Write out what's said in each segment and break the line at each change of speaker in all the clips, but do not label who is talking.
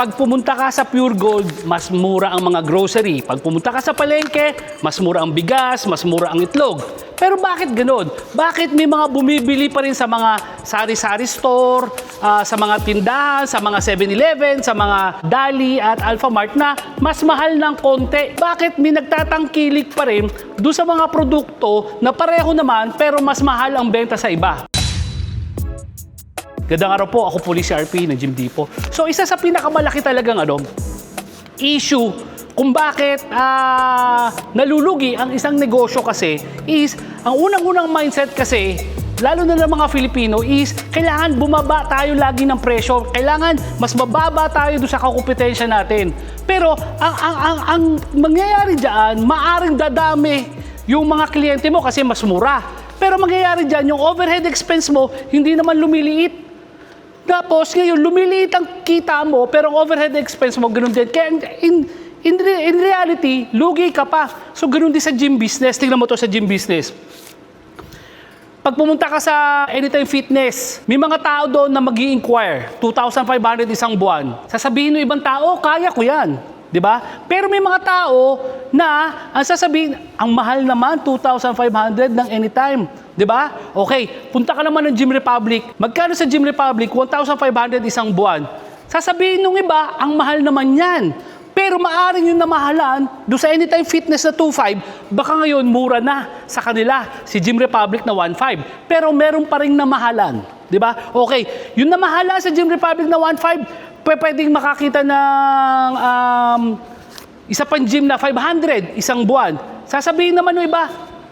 pag pumunta ka sa Pure Gold, mas mura ang mga grocery. Pag pumunta ka sa palengke, mas mura ang bigas, mas mura ang itlog. Pero bakit ganun? Bakit may mga bumibili pa rin sa mga sari-sari store, ah, sa mga tindahan, sa mga 7-Eleven, sa mga Dali at Alphamart na mas mahal ng konti? Bakit may nagtatangkilik pa rin doon sa mga produkto na pareho naman pero mas mahal ang benta sa iba? Gandang araw po, ako po si RP ng Jim Depot. So isa sa pinakamalaki talagang ano, issue kung bakit ah, nalulugi ang isang negosyo kasi is ang unang-unang mindset kasi lalo na ng mga Filipino is kailangan bumaba tayo lagi ng presyo. Kailangan mas mababa tayo doon sa kakumpetensya natin. Pero ang, ang, ang, ang mangyayari dyan, maaring dadami yung mga kliyente mo kasi mas mura. Pero mangyayari dyan, yung overhead expense mo, hindi naman lumiliit. Tapos ngayon, lumiliit ang kita mo, pero ang overhead expense mo, ganun din. Kaya in, in, in reality, lugi ka pa. So ganun din sa gym business. Tingnan mo to sa gym business. Pag pumunta ka sa Anytime Fitness, may mga tao doon na mag inquire 2,500 isang buwan. Sasabihin ng ibang tao, kaya ko yan. 'Di ba? Pero may mga tao na ang sasabihin, ang mahal naman 2,500 ng anytime. 'Di ba? Okay, punta ka naman ng Gym Republic. Magkano sa Gym Republic? 1,500 isang buwan. Sasabihin ng iba, ang mahal naman yan. Pero maaring yung namahalan, do sa Anytime Fitness na 2.5, baka ngayon mura na sa kanila, si Gym Republic na 1.5. Pero meron pa rin namahalan. Di ba? Okay, yung namahala sa Gym Republic na 1.5, pwe- pwedeng makakita ng um, isa pang gym na 500 isang buwan. Sasabihin naman ng iba,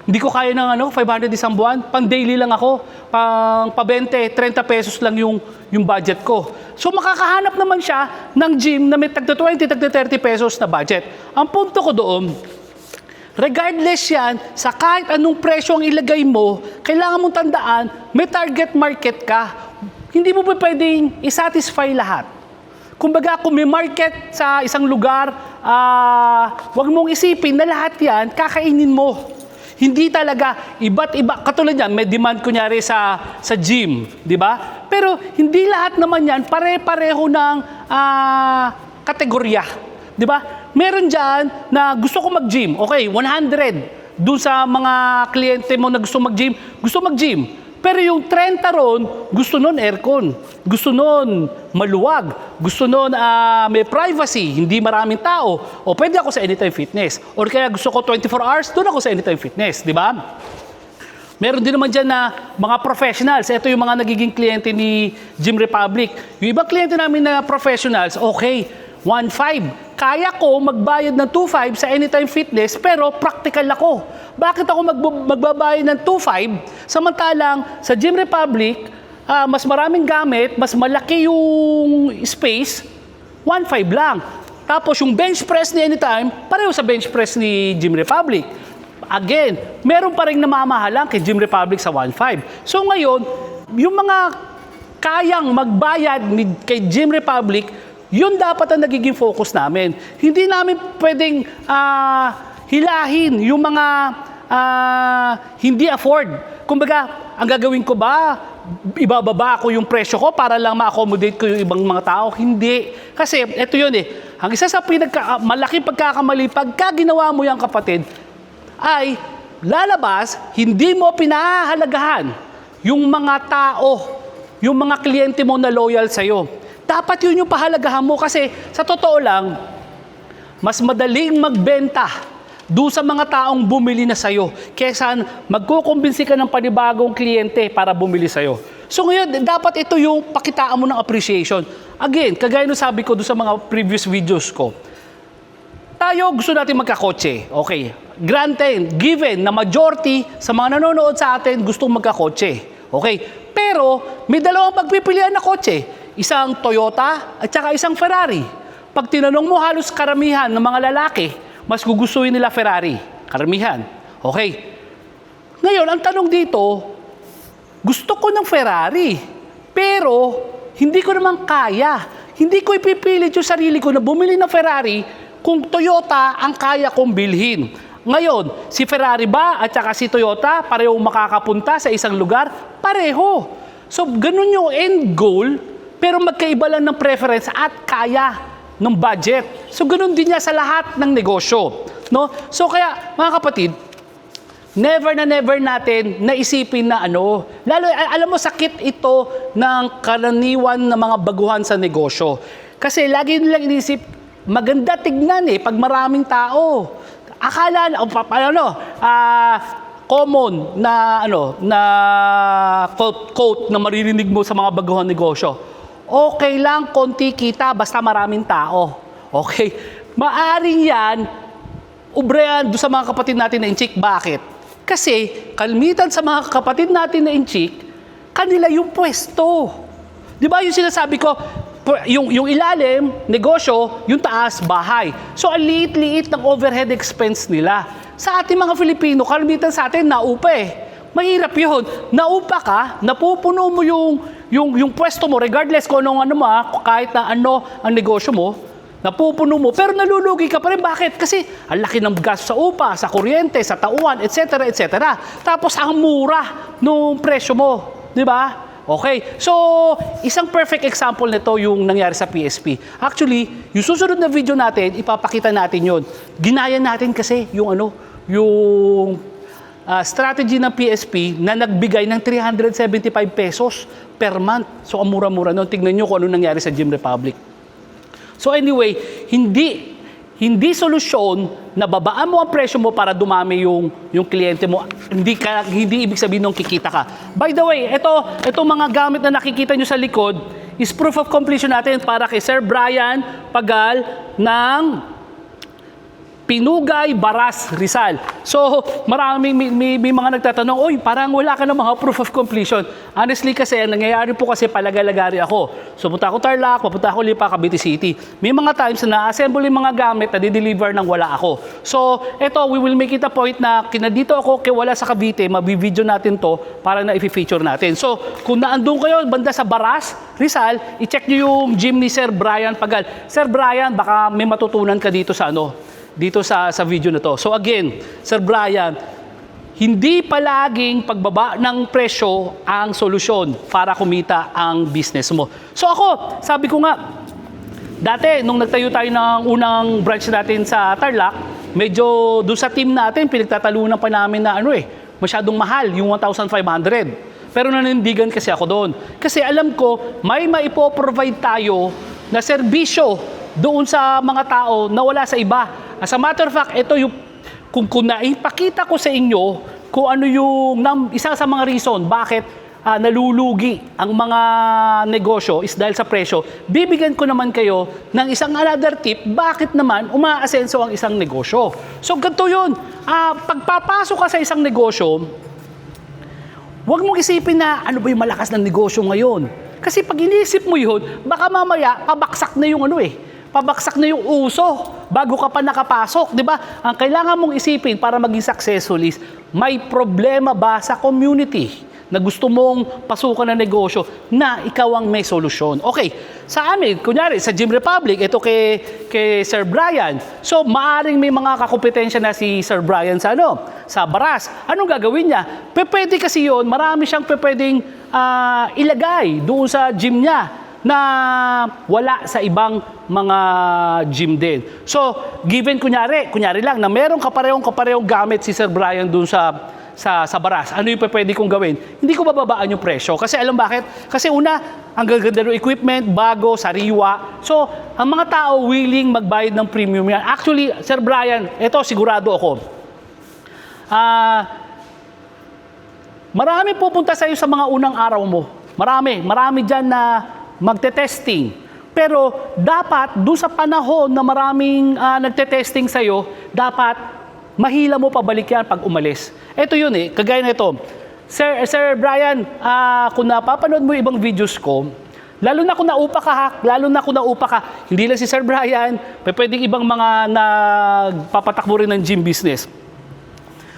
hindi ko kaya ng ano, 500 isang buwan. Pang daily lang ako. Pang pa 20, 30 pesos lang yung, yung budget ko. So makakahanap naman siya ng gym na may tagda 20, tagda 30 pesos na budget. Ang punto ko doon, regardless yan, sa kahit anong presyo ang ilagay mo, kailangan mong tandaan, may target market ka. Hindi mo pa pwedeng isatisfy lahat. Kumbaga, kung may market sa isang lugar, ah, wag mong isipin na lahat yan, kakainin mo. Hindi talaga, iba't iba. Katulad yan, may demand kunyari sa, sa gym, di ba? Pero hindi lahat naman yan pare-pareho ng ah, kategorya. Di ba? Meron dyan na gusto ko mag-gym. Okay, 100. Doon sa mga kliyente mo na gusto mag-gym, gusto mag-gym. Pero yung 30 ron, gusto nun aircon. Gusto nun maluwag. Gusto nun ah, may privacy, hindi maraming tao. O pwede ako sa Anytime Fitness. Or kaya gusto ko 24 hours, doon ako sa Anytime Fitness. Di ba? Meron din naman dyan na mga professionals. Ito yung mga nagiging kliyente ni Gym Republic. Yung ibang kliyente namin na professionals, okay, 1.5. Kaya ko magbayad ng 2.5 sa Anytime Fitness, pero practical ako. Bakit ako magb- magbabayad ng 2.5 samantalang sa Gym Republic, ah, mas maraming gamit, mas malaki yung space, 1.5 lang. Tapos yung bench press ni Anytime, pareho sa bench press ni Gym Republic. Again, meron pa rin namamahalang kay Gym Republic sa 1.5. So ngayon, yung mga kayang magbayad ni, kay Gym Republic, yun dapat ang nagiging focus namin. Hindi namin pwedeng ah, hilahin yung mga ah, hindi afford. Kumbaga, ang gagawin ko ba, ibababa ko yung presyo ko para lang ma-accommodate ko yung ibang mga tao? Hindi. Kasi ito yun eh. Ang isa sa pinagka, ah, malaking pagkakamali, pagka ginawa mo yan kapatid, ay lalabas, hindi mo pinahahalagahan yung mga tao, yung mga kliyente mo na loyal sa'yo. Dapat yun yung pahalagahan mo kasi sa totoo lang, mas madaling magbenta do sa mga taong bumili na sa'yo kesa magkukumbinsi ka ng panibagong kliyente para bumili sa'yo. So ngayon, dapat ito yung pakitaan mo ng appreciation. Again, kagaya nung sabi ko do sa mga previous videos ko, tayo gusto natin magkakotse. Okay. Granted, given na majority sa mga nanonood sa atin gustong magkakotse. Okay. Pero may dalawang pagpipilian na kotse. Isang Toyota at saka isang Ferrari. Pag tinanong mo halos karamihan ng mga lalaki, mas gugustuhin nila Ferrari. Karamihan. Okay. Ngayon, ang tanong dito, gusto ko ng Ferrari, pero hindi ko naman kaya. Hindi ko ipipilit yung sarili ko na bumili ng Ferrari kung Toyota ang kaya kong bilhin. Ngayon, si Ferrari ba at saka si Toyota pareho makakapunta sa isang lugar? Pareho. So, ganun yung end goal, pero magkaiba lang ng preference at kaya ng budget. So ganun din niya sa lahat ng negosyo. No? So kaya mga kapatid, never na never natin naisipin na ano, lalo alam mo sakit ito ng karaniwan na mga baguhan sa negosyo. Kasi lagi nilang inisip, maganda tignan eh pag maraming tao. Akala o pa, ano, ah, common na ano na quote, quote na maririnig mo sa mga baguhan negosyo. Okay lang konti kita basta maraming tao. Okay? Maaring yan ubrehan doon sa mga kapatid natin na inchik. Bakit? Kasi kalmitan sa mga kapatid natin na inchik, kanila yung pwesto. Di ba yung sinasabi ko, yung, yung ilalim, negosyo, yung taas, bahay. So, ang liit-liit ng overhead expense nila. Sa ating mga Filipino, kalmitan sa atin, naupa eh. Mahirap yun. Naupa ka, napupuno mo yung, yung, yung pwesto mo, regardless kung anong ano mo, ah, kahit na ano ang negosyo mo, napupuno mo, pero nalulugi ka pa rin. Bakit? Kasi ang laki ng gas sa upa, sa kuryente, sa tauhan, etc. etc. Tapos ang mura nung presyo mo. Di ba? Okay. So, isang perfect example nito yung nangyari sa PSP. Actually, yung susunod na video natin, ipapakita natin yon. Ginaya natin kasi yung ano, yung ah, strategy ng PSP na nagbigay ng 375 pesos per month. So, ang mura-mura nun. Tignan nyo kung ano nangyari sa Gym Republic. So anyway, hindi hindi solusyon na babaan mo ang presyo mo para dumami yung yung kliyente mo. Hindi ka hindi ibig sabihin nung kikita ka. By the way, ito ito mga gamit na nakikita nyo sa likod is proof of completion natin para kay Sir Brian Pagal ng Pinugay, Baras, Rizal. So, maraming may, may, may mga nagtatanong, oy, parang wala ka ng mga proof of completion. Honestly kasi, ang nangyayari po kasi palagalagari ako. So, punta ako Tarlac, papunta ako Lipa, Cavite City. May mga times na na-assemble yung mga gamit na di-deliver ng wala ako. So, eto, we will make it a point na kinadito ako wala sa Cavite, mabibideo natin to para na i-feature natin. So, kung naandun kayo, banda sa Baras, Rizal, i-check nyo yung gym ni Sir Brian Pagal. Sir Brian, baka may matutunan ka dito sa ano, dito sa sa video na to. So again, Sir Brian, hindi palaging pagbaba ng presyo ang solusyon para kumita ang business mo. So ako, sabi ko nga, dati nung nagtayo tayo ng unang branch natin sa Tarlac, medyo doon sa team natin, pinagtatalunan pa namin na ano eh, masyadong mahal, yung 1,500. Pero nanindigan kasi ako doon. Kasi alam ko, may maipo-provide tayo na serbisyo doon sa mga tao na wala sa iba. As a matter of fact, ito yung, kung, kung naipakita ko sa inyo kung ano yung nam, isa sa mga reason bakit ah, nalulugi ang mga negosyo is dahil sa presyo, bibigyan ko naman kayo ng isang another tip bakit naman umaasenso ang isang negosyo. So ganito yun, Ah, pagpapasok ka sa isang negosyo, Huwag mong isipin na ano ba yung malakas ng negosyo ngayon. Kasi pag iniisip mo yun, baka mamaya pabaksak na yung ano eh. Pabaksak na yung uso bago ka pa nakapasok, di ba? Ang kailangan mong isipin para maging successful is may problema ba sa community na gusto mong pasukan ng negosyo na ikaw ang may solusyon. Okay, sa amin, kunyari, sa Gym Republic, ito kay, kay Sir Brian. So, maaring may mga kakompetensya na si Sir Brian sa ano, sa Baras. Anong gagawin niya? Pwede kasi yon marami siyang pwedeng ah, ilagay doon sa gym niya na wala sa ibang mga gym din. So, given kunyari, kunyari lang na meron kaparehong kaparehong gamit si Sir Brian doon sa sa sa baras. Ano yung pwede kong gawin? Hindi ko bababaan yung presyo. Kasi alam bakit? Kasi una, ang gaganda ng equipment, bago, sariwa. So, ang mga tao willing magbayad ng premium yan. Actually, Sir Brian, ito sigurado ako. Ah, Marami pupunta sa iyo sa mga unang araw mo. Marami, marami dyan na magte-testing. Pero dapat, doon sa panahon na maraming ah, nagte-testing sa iyo, dapat mahila mo pabalik yan pag umalis. Ito yun eh, kagaya na ito. Sir, Sir Brian, ah, kung napapanood mo ibang videos ko, lalo na kung naupa ka, ha, lalo na kung naupa ka, hindi lang si Sir Brian, pwedeng ibang mga nagpapatakbo rin ng gym business.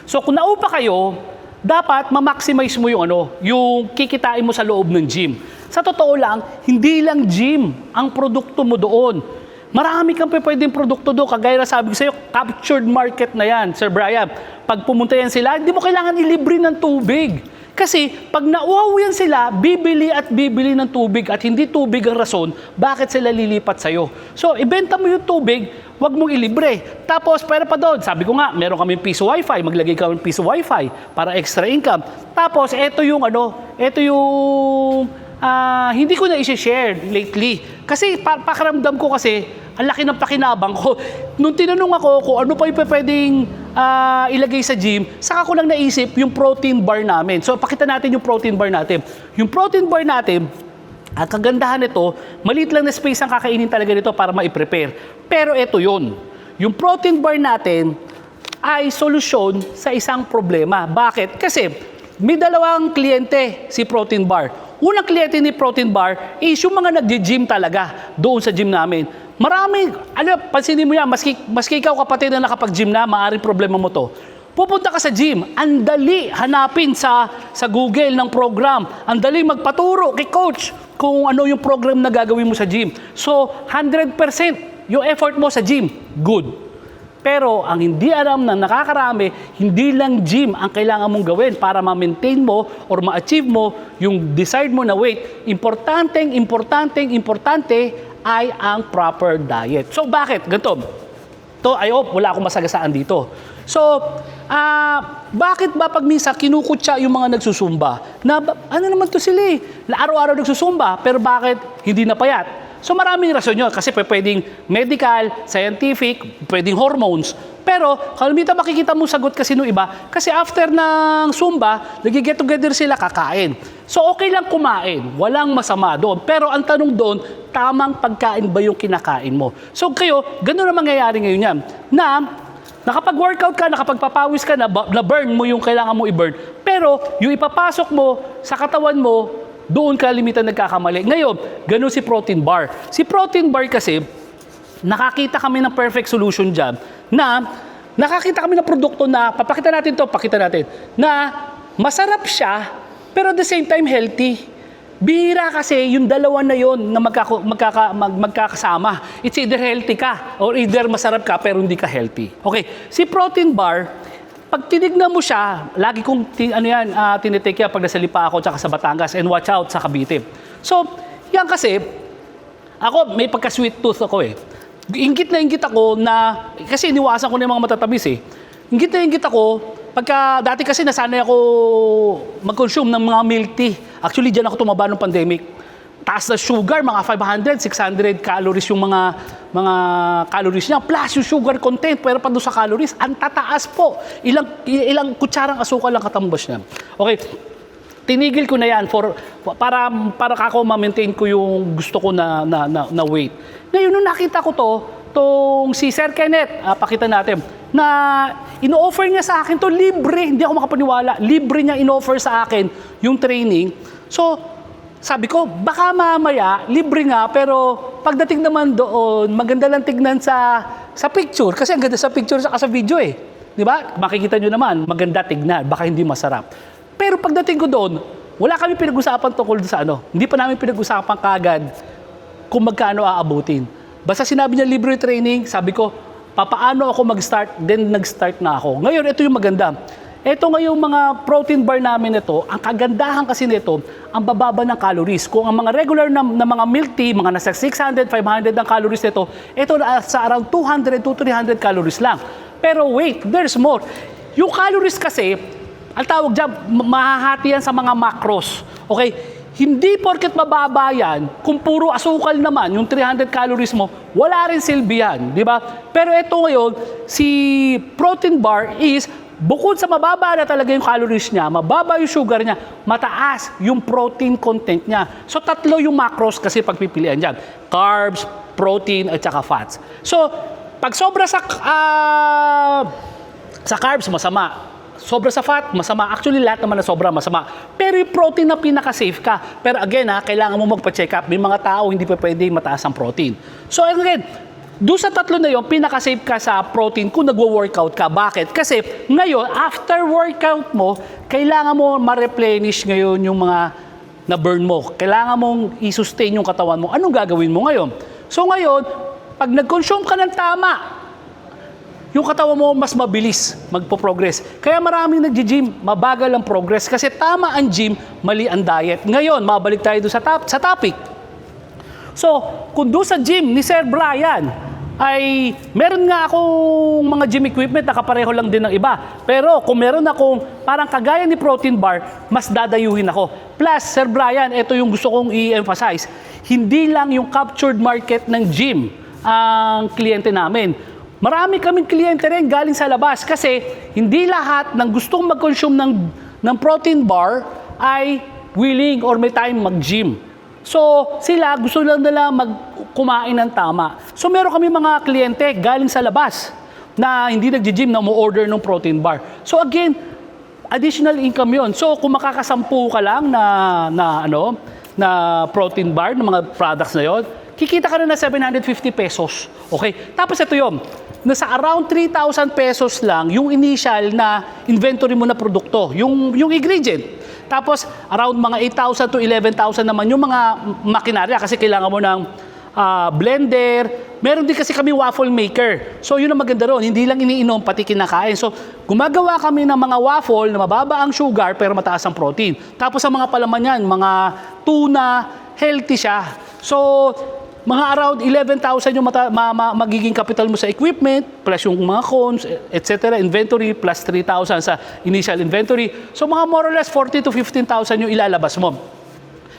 So kung naupa kayo, dapat ma-maximize mo yung ano, yung kikitain mo sa loob ng gym. Sa totoo lang, hindi lang gym ang produkto mo doon. Marami kang pwedeng produkto doon. Kagaya na sabi ko sa'yo, captured market na yan, Sir Brian. Pag pumunta yan sila, hindi mo kailangan ilibre ng tubig. Kasi pag nauhaw yan sila, bibili at bibili ng tubig at hindi tubig ang rason bakit sila lilipat sa'yo. So, ibenta mo yung tubig, wag mong ilibre. Tapos, pera pa doon. Sabi ko nga, meron kami piso wifi, maglagay ka ng piso wifi para extra income. Tapos, eto yung ano, eto yung ah, hindi ko na i-share lately. Kasi pa- pakiramdam ko kasi, ang laki ng pakinabang ko. Nung tinanong ako kung ano pa yung pwedeng ah, ilagay sa gym, saka ko lang naisip yung protein bar namin. So, pakita natin yung protein bar natin. Yung protein bar natin, ang kagandahan nito, maliit lang na space ang kakainin talaga nito para ma-prepare. Pero ito yun. Yung protein bar natin ay solusyon sa isang problema. Bakit? Kasi may dalawang kliyente si Protein Bar. Unang kliyente ni Protein Bar is yung mga nag-gym talaga doon sa gym namin. Marami, ano, pansinin mo yan, maski, maski ikaw kapatid na nakapag-gym na, maaaring problema mo to. Pupunta ka sa gym, ang dali hanapin sa, sa Google ng program. Ang dali magpaturo kay coach kung ano yung program na gagawin mo sa gym. So, 100% yung effort mo sa gym, good. Pero ang hindi alam ng nakakarami, hindi lang gym ang kailangan mong gawin para ma-maintain mo or ma-achieve mo yung desired mo na weight. Importanteng, importanteng, importante ay ang proper diet. So bakit? Ganito. To, I hope wala akong masagasaan dito. So, ah, bakit ba pag minsan kinukutsa yung mga nagsusumba? Na, ano naman to sila eh? Na Araw-araw nagsusumba, pero bakit hindi napayat? So maraming rason yun kasi pwedeng medical, scientific, pwedeng hormones. Pero kalimitan makikita mo sagot kasi nung iba kasi after ng Zumba, nag-get together sila kakain. So okay lang kumain, walang masama doon. Pero ang tanong doon, tamang pagkain ba yung kinakain mo? So kayo, ganun ang mangyayari ngayon yan. Na nakapag-workout ka, nakapagpapawis ka na, ba- na-burn mo yung kailangan mo i-burn. Pero yung ipapasok mo sa katawan mo, doon ka limitan nagkakamali. Ngayon, ganun si protein bar. Si protein bar kasi, nakakita kami ng perfect solution dyan na nakakita kami ng produkto na, papakita natin to, pakita natin, na masarap siya, pero at the same time healthy. Bihira kasi yung dalawa na yon na magkaka, magkaka, mag, magkakasama. It's either healthy ka or either masarap ka pero hindi ka healthy. Okay, si protein bar, pag tinignan mo siya, lagi kong ti- ano yan, uh, tinitake yan pag nasa Lipa ako tsaka sa Batangas and watch out sa Cavite. So, yan kasi, ako may pagka-sweet tooth ako eh. Ingit na ingit ako na, kasi iniwasan ko na yung mga matatamis eh. Ingit na ingit ako, pagka, dati kasi nasanay ako mag-consume ng mga milk tea. Actually, dyan ako tumaba ng pandemic taas na sugar, mga 500, 600 calories yung mga mga calories niya. Plus yung sugar content, pero pa doon sa calories, ang tataas po. Ilang ilang kutsarang asukal lang katambas niya. Okay. Tinigil ko na yan for para para kako ma-maintain ko yung gusto ko na na, na, na weight. Ngayon nung nakita ko to, tong si Sir Kenneth, ah, pakita natin, na ino-offer niya sa akin to libre, hindi ako makapaniwala, libre niya in-offer sa akin yung training. So, sabi ko, baka mamaya, libre nga, pero pagdating naman doon, maganda lang tignan sa sa picture. Kasi ang ganda sa picture sa sa video eh. Di ba? Makikita nyo naman, maganda tignan, baka hindi masarap. Pero pagdating ko doon, wala kami pinag-usapan tungkol sa ano. Hindi pa namin pinag-usapan kagad kung magkano aabutin. Basta sinabi niya libre training, sabi ko, papaano ako mag-start, then nag-start na ako. Ngayon, ito yung maganda. Ito ngayong mga protein bar namin ito, ang kagandahan kasi nito, ang bababa ng calories. Kung ang mga regular na, na mga milk tea, mga nasa 600, 500 ang calories nito, ito na sa around 200 to 300 calories lang. Pero wait, there's more. Yung calories kasi, ang tawag dyan, ma- mahahati yan sa mga macros. Okay? Hindi porket mababa yan, kung puro asukal naman, yung 300 calories mo, wala rin silbi yan, di ba? Pero ito ngayon, si protein bar is Bukod sa mababa na talaga yung calories niya, mababa yung sugar niya, mataas yung protein content niya. So tatlo yung macros kasi pagpipilian dyan. Carbs, protein, at saka fats. So, pag sobra sa, ah, sa carbs, masama. Sobra sa fat, masama. Actually, lahat naman na sobra, masama. Pero yung protein na pinaka-safe ka. Pero again, ha, kailangan mo magpa-check up. May mga tao hindi pa pwede mataas ang protein. So again, doon sa tatlo na yun, pinaka-safe ka sa protein kung nagwo-workout ka. Bakit? Kasi ngayon, after workout mo, kailangan mo ma-replenish ngayon yung mga na-burn mo. Kailangan mong i-sustain yung katawan mo. Anong gagawin mo ngayon? So ngayon, pag nag-consume ka ng tama, yung katawan mo mas mabilis magpo-progress. Kaya maraming nagji-gym, mabagal ang progress kasi tama ang gym, mali ang diet. Ngayon, mabalik tayo doon sa, top, sa topic. So, kung doon sa gym ni Sir Brian, ay meron nga akong mga gym equipment na kapareho lang din ng iba. Pero kung meron akong parang kagaya ni protein bar, mas dadayuhin ako. Plus, Sir Brian, ito yung gusto kong i-emphasize. Hindi lang yung captured market ng gym ang kliyente namin. Marami kaming kliyente rin galing sa labas kasi hindi lahat ng gustong mag-consume ng, ng protein bar ay willing or may time mag-gym. So, sila gusto lang nila mag kumain ng tama. So, meron kami mga kliyente galing sa labas na hindi nagji-gym na mo-order ng protein bar. So, again, additional income yon. So, kung makakasampu ka lang na, na, ano, na protein bar, ng mga products na yon, kikita ka na ng 750 pesos. Okay? Tapos ito yon. Nasa around 3,000 pesos lang yung initial na inventory mo na produkto, yung, yung ingredient. Tapos, around mga 8,000 to 11,000 naman yung mga makinarya kasi kailangan mo ng ah, blender. Meron din kasi kami waffle maker. So, yun ang maganda ron. Hindi lang iniinom, pati kinakain. So, gumagawa kami ng mga waffle na mababa ang sugar pero mataas ang protein. Tapos, ang mga palaman yan, mga tuna, healthy siya. So, mga around 11,000 yung mata, ma, ma- magiging capital mo sa equipment, plus yung mga cones, etc. inventory, plus 3,000 sa initial inventory. So mga more or less 40 to 15,000 yung ilalabas mo.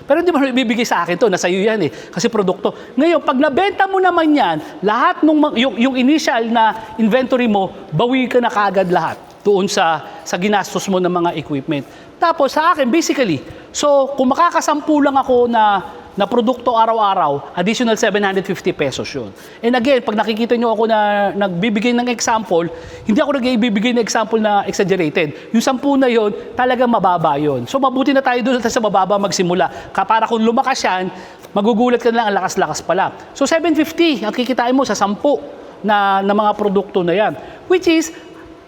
Pero hindi mo ibibigay sa akin to, nasa iyo yan eh, kasi produkto. Ngayon, pag nabenta mo naman yan, lahat ma- yung, yung initial na inventory mo, bawi ka na kagad lahat doon sa, sa ginastos mo ng mga equipment. Tapos sa akin, basically, so kung makakasampu lang ako na na produkto araw-araw, additional 750 pesos yun. And again, pag nakikita nyo ako na nagbibigay ng example, hindi ako nagbibigay ng example na exaggerated. Yung sampu na yun, talagang mababa yun. So mabuti na tayo doon sa mababa magsimula. Kapara kung lumakas yan, magugulat ka na lang ang lakas-lakas pala. So 750 ang kikitain mo sa sampu na, na mga produkto na yan. Which is,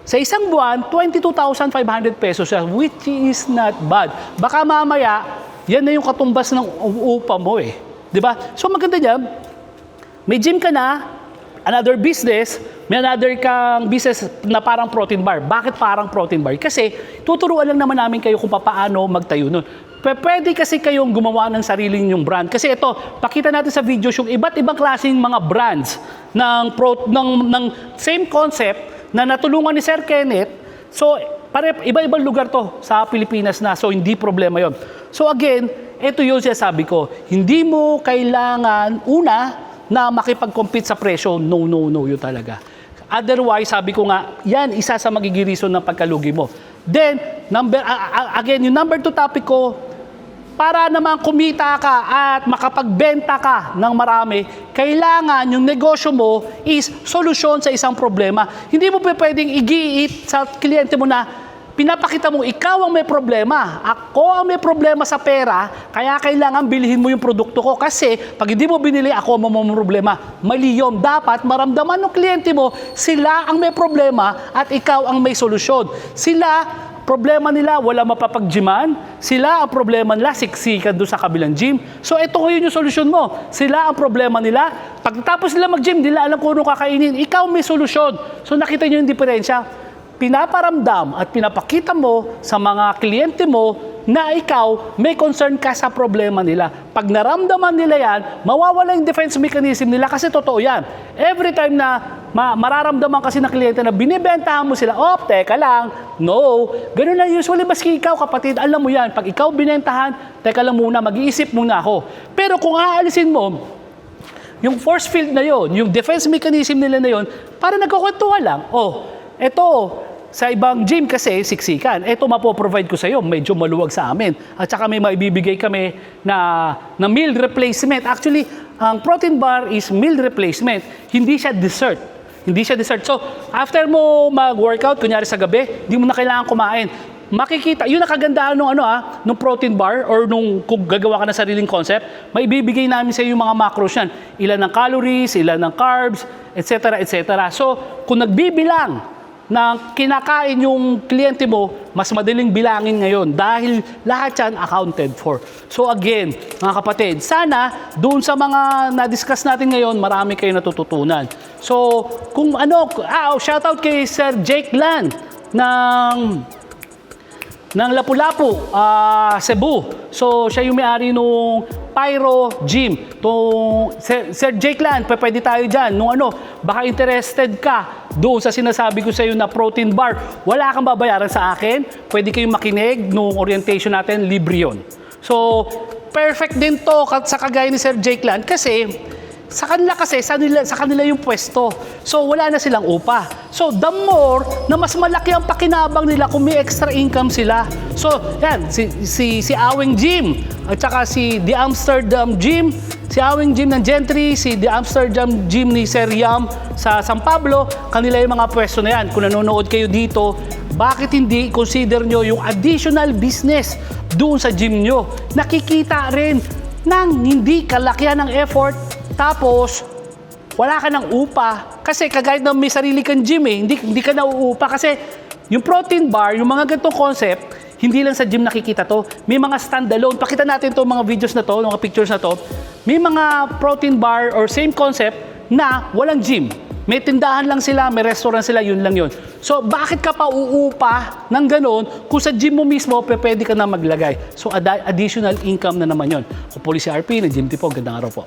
sa isang buwan, 22,500 pesos which is not bad. Baka mamaya, yan na yung katumbas ng upa mo eh. Di ba? So maganda dyan, may gym ka na, another business, may another kang business na parang protein bar. Bakit parang protein bar? Kasi tuturuan lang naman namin kayo kung paano magtayo nun. Pwede kasi kayong gumawa ng sarili yung brand. Kasi ito, pakita natin sa videos yung iba't ibang klaseng mga brands ng, pro, ng, ng same concept na natulungan ni Sir Kenneth. So, pare, iba-ibang lugar to sa Pilipinas na. So, hindi problema yon. So, again, ito yung sinasabi ko. Hindi mo kailangan, una, na makipag-compete sa presyo. No, no, no, yun talaga. Otherwise, sabi ko nga, yan, isa sa magiging reason ng pagkalugi mo. Then, number, a- again, yung number two topic ko, para naman kumita ka at makapagbenta ka ng marami, kailangan yung negosyo mo is solusyon sa isang problema. Hindi mo pwedeng igiit sa kliyente mo na pinapakita mo ikaw ang may problema. Ako ang may problema sa pera, kaya kailangan bilhin mo yung produkto ko. Kasi pag hindi mo binili, ako ang problema. Mali yun. Dapat maramdaman ng kliyente mo, sila ang may problema at ikaw ang may solusyon. Sila Problema nila, wala mapapagjiman. Sila ang problema nila, siksikan doon sa kabilang gym. So ito ngayon yung solusyon mo. Sila ang problema nila. Pagtapos nila mag-gym, nila alam kung ano kakainin. Ikaw may solusyon. So nakita nyo yung diferensya. Pinaparamdam at pinapakita mo sa mga kliyente mo na ikaw may concern ka sa problema nila. Pag naramdaman nila yan, mawawala yung defense mechanism nila kasi totoo yan. Every time na ma- mararamdaman kasi ng kliyente na binibentahan mo sila, oh, teka lang, no. Ganun na usually, maski ikaw kapatid, alam mo yan. Pag ikaw binentahan, teka lang muna, mag-iisip muna ako. Pero kung aalisin mo, yung force field na yon, yung defense mechanism nila na yon, para nagkukwentuhan lang. Oh, eto, sa ibang gym kasi, siksikan. Ito mapoprovide ko sa iyo, medyo maluwag sa amin. At saka may maibibigay kami na, na meal replacement. Actually, ang protein bar is meal replacement. Hindi siya dessert. Hindi siya dessert. So, after mo mag-workout, kunyari sa gabi, hindi mo na kailangan kumain. Makikita, yun ang kagandahan nung ano ah, nung protein bar or nung kung gagawa ka ng sariling concept, may ibibigay namin sa iyo yung mga macros yan. Ilan ng calories, ilan ng carbs, etc. etc. So, kung nagbibilang na kinakain yung kliyente mo, mas madaling bilangin ngayon dahil lahat yan accounted for. So again, mga kapatid, sana doon sa mga na-discuss natin ngayon, marami kayo natututunan. So, kung ano, ah, shoutout kay Sir Jake Land ng ng Lapu-Lapu, ah, Cebu. So, siya yung may-ari nung Pyro Gym. Tung, Sir, Sir Jake Lan, pwede tayo dyan. Nung ano, baka interested ka doon sa sinasabi ko sa iyo na protein bar. Wala kang babayaran sa akin. Pwede kayong makinig nung orientation natin, libre yun. So, perfect din to sa kagaya ni Sir Jake Lan kasi sa kanila kasi, sa, nila, sa kanila yung pwesto. So, wala na silang upa. So, the more na mas malaki ang pakinabang nila kung may extra income sila. So, yan, si, si, si Awing Gym, at saka si The Amsterdam Gym, si Awing Gym ng Gentry, si The Amsterdam Gym ni Sir Yam sa San Pablo, kanila yung mga pwesto na yan. Kung nanonood kayo dito, bakit hindi consider nyo yung additional business doon sa gym nyo? Nakikita rin nang hindi kalakihan ng effort tapos, wala ka ng upa. Kasi kagaya ng may sarili kang gym eh, hindi, hindi ka nauupa. Kasi yung protein bar, yung mga ganitong concept, hindi lang sa gym nakikita to. May mga standalone. Pakita natin to mga videos na to, mga pictures na to. May mga protein bar or same concept na walang gym. May tindahan lang sila, may restaurant sila, yun lang yun. So, bakit ka pa uupa ng ganun kung sa gym mo mismo, pwede ka na maglagay? So, ad- additional income na naman yun. Kung po si RP, ng Gym Tipo, gandang araw po.